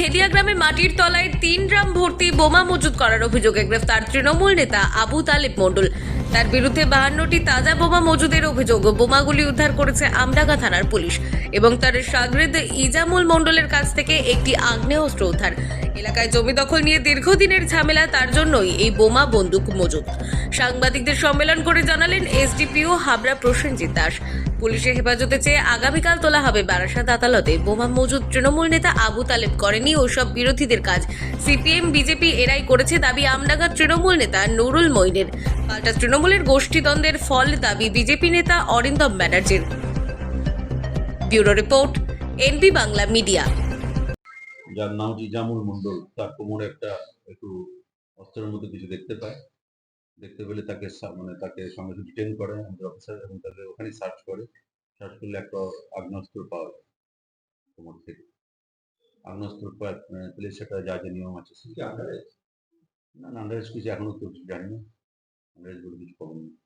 খেদিয়া গ্রামে মাটির তলায় তিন ড্রাম ভর্তি বোমা মজুত করার অভিযোগে গ্রেফতার তৃণমূল নেতা আবু তালেব মন্ডল তার বিরুদ্ধে বাহান্নটি তাজা বোমা মজুদের অভিযোগ বোমাগুলি উদ্ধার করেছে আমডাঙ্গা থানার পুলিশ এবং তার সাগরেদ ইজামুল মণ্ডলের কাছ থেকে একটি আগ্নেয়স্ত্র উদ্ধার। এলাকায় জমি দখল নিয়ে দীর্ঘদিনের ঝামেলা, তার জন্যই এই বোমা বন্দুক মজুত সাংবাদিকদের সম্মেলন করে জানালেন এসডিপিও হাবড়া প্রসেনজিৎ দাস। পুলিশের হেফাজতে চেয়ে আগামীকাল তোলা হবে বারাসাত আদালতে বোমা মজুদ। তৃণমূল নেতা আবু তালেব করেনি ওসব বিরোধীদের কাজ। সিপিএম, বিজেপি এরাই করেছে দাবি আমডাঙ্গার তৃণমূল নেতা নুরুল মইনের। পাল্টা তৃণমূলের গোষ্ঠীদ্বন্দ্বের ফল দাবি বিজেপি নেতা অরিন্দম ব্যানার্জির। Bureau report, NB Bangla media. যার নাম জিজামুল মন্ডল, তার কোমরে একটা একটু অস্ত্রের মতো কিছু দেখতে পায়। দেখতে পেলে তাকে সা- মানে তাকে সঙ্গে ডিটেন করে আমাদের অফিসার এবং তাকে ওখানে সার্চ করে। সার্চ করলে একটা আগ্নেয়াস্ত্র পাওয়া যায় কোমর থেকে। আগ্নেয়াস্ত্র পেলে সেটা যা যা নিয়ম আছে সেটা আন্ডারেজ না আন্ডারেজ কিছু এখনও তো কিছু জানি না। আন্ডারেজ বলে কিছু কম নেই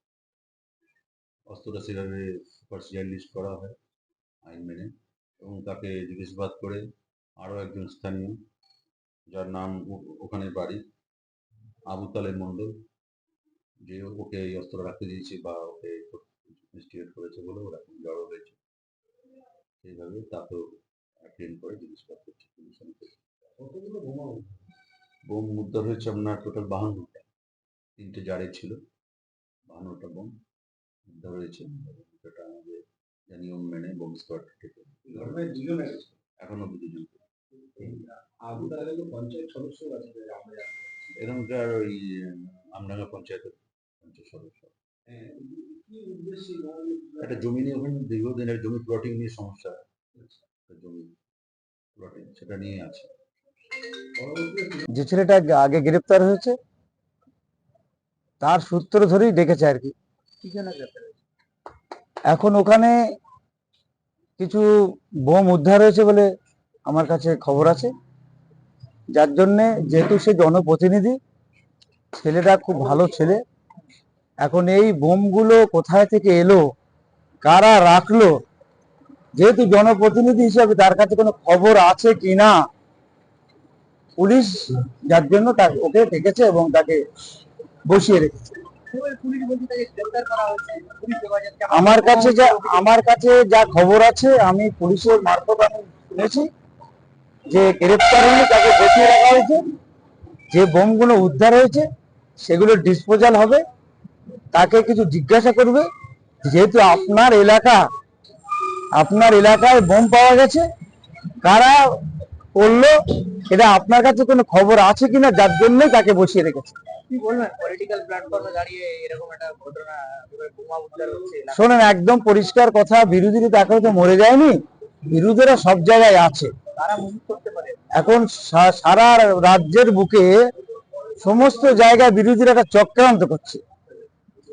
অস্ত্রটা সেভাবে সুপার লিস্ট করা হয়, আইন মেনে। এবং তাকে জিজ্ঞাসাবাদ করে আরও একজন স্থানীয় যার নাম ওখানে বাড়ি আবু তালেব মণ্ডল। যে ওকে এই অস্ত্র রাখতে দিয়েছে বা ওকে ইনস্টিগেট করেছে বলে ওরা এখন জড়ো হয়েছে। সেইভাবে তাকেও অ্যাটেন্ড করে আমাকে। বোমা উদ্ধার হয়েছে আপনার টোটাল বাহান্নটা। তিনটে জারে ছিল বাহান্নটা বোম উদ্ধার হয়েছে। সেটা আমাদের নিয়ম মেনে বোম স্কোয়াড এখন অব্দি দুজন। পঞ্চায়েত সদস্য আছে যে এখানকার ওই আমডাঙ্গা পঞ্চায়েতের পঞ্চায়েত সদস্য। হ্যাঁ, একটা জমি নিয়ে ওখানে দীর্ঘদিনের জমি প্লটিং নিয়ে সমস্যা। জমি প্লটিং সেটা নিয়ে আছে। যে ছেলেটা আগে- গ্রেপ্তার হয়েছে তার সূত্র ধরেই ডেকেছে আর কি। এখন ওখানে কিছু বোম উদ্ধার হয়েছে বলে আমার কাছে খবর আছে। যার জন্যে যেহেতু সে জনপ্রতিনিধি, ছেলেটা খুব ভালো ছেলে। এখন এই বোমগুলো কোথায় থেকে এলো, কারা রাখল, যেহেতু জনপ্রতিনিধি হিসাবে তার কাছে কোনো খবর আছে কি না পুলিশ যার জন্য তাকে ওকে ডেকেছে এবং তাকে বসিয়ে রেখেছে। আমার কাছে যা, আমার কাছে যা খবর আছে, আমি পুলিশের মারফত আমি শুনেছি। যে গ্রেপ্তার হলে তাকে বসিয়ে রাখা হয়েছে যে বোমগুলো উদ্ধার হয়েছে সেগুলো ডিসপোজাল হবে। তাকে কিছু জিজ্ঞাসা করবে যেহেতু আপনার এলাকা আপনার এলাকায় বোম পাওয়া গেছে কারা করল এটা আপনার কাছে কোনো খবর আছে কিনা যার জন্যই তাকে বসিয়ে রেখেছে। শোনেন একদম পরিষ্কার কথা বিরোধীরা তো এখনও তো মরে যায়নি। বিরোধীরা সব জায়গায় আছে। এখন সারা রাজ্যের বুকে সমস্ত জায়গায় বিরোধীরা একটা চক্রান্ত করছে।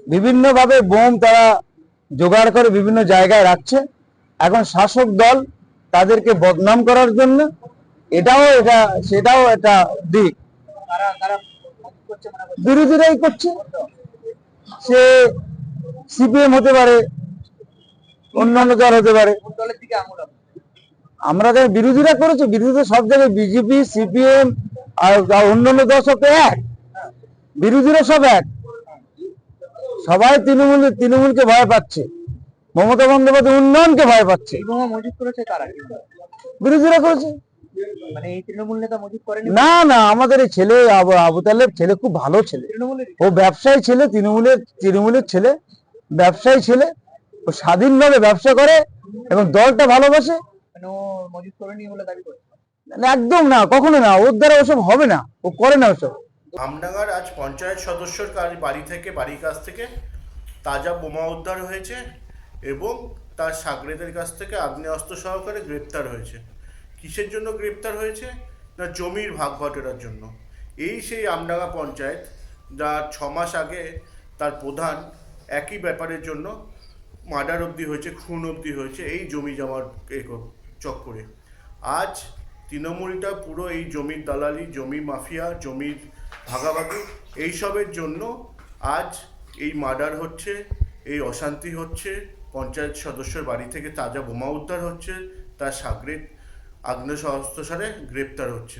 বিভিন্ন ভাবে বোম তারা জোগাড় করে বিভিন্ন জায়গায় রাখছে। এখন শাসক দল তাদেরকে বদনাম করার জন্য এটাও এটা সেটাও একটা দিক। বিরোধীরাই করছে। সে সিপিএম হতে পারে অন্যান্য দল হতে পারে কোন দলের দিকে আঙুল হবে? আমরা বিরোধীরা করেছে বিরোধীরা সব জায়গায় বিজেপি সিপিএম আর অন্যান্য দল সব এক। বিরোধীরা সব এক। সবাই তৃণমূল তৃণমূলকে ভয় পাচ্ছে। মমতা বন্দ্যোপাধ্যায় উন্নয়নকে ভয় পাচ্ছে। বিরোধীরা করেছে। মানে না না আমাদের এই ছেলে আবু আবু তালেব ছেলে খুব ভালো ছেলে। ও ব্যবসায়ী ছেলে তৃণমূলের তৃণমূলের ছেলে ব্যবসায়ী ছেলে। ও স্বাধীনভাবে ব্যবসা করে এবং দলটা ভালোবাসে। মানে ও মজুত করেনি বলে দাবি করছে না, একদম না কখনো না ওর দ্বারা ওসব হবে না ও করে না ওসব। আমডাঙ্গার আজ পঞ্চায়েত সদস্যর কার- বাড়ি থেকে বাড়ির কাছ থেকে তাজা বোমা উদ্ধার হয়েছে এবং তার সাগরেদের কাছ থেকে আগ্নেয়াস্ত্র সহকারে গ্রেপ্তার হয়েছে। কিসের জন্য গ্রেপ্তার হয়েছে? না জমির ভাগ বটরার জন্য। এই সেই আমডাঙ্গা পঞ্চায়েত যা ছ মাস আগে তার প্রধান একই ব্যাপারের জন্য মার্ডার অবধি হয়েছে খুন অবধি হয়েছে এই জমি জমার এ কর- চক্করে আজ তৃণমূলটা পুরো এই জমির দালালি জমি মাফিয়া, জমির ভাগাভাগি, এইসবের জন্য আজ এই মার্ডার হচ্ছে, এই অশান্তি হচ্ছে, পঞ্চায়েত সদস্যের বাড়ি থেকে তাজা বোমা উদ্ধার হচ্ছে, তার সাগরে আগ্নেয় অস্ত্র সারে গ্রেপ্তার হচ্ছে।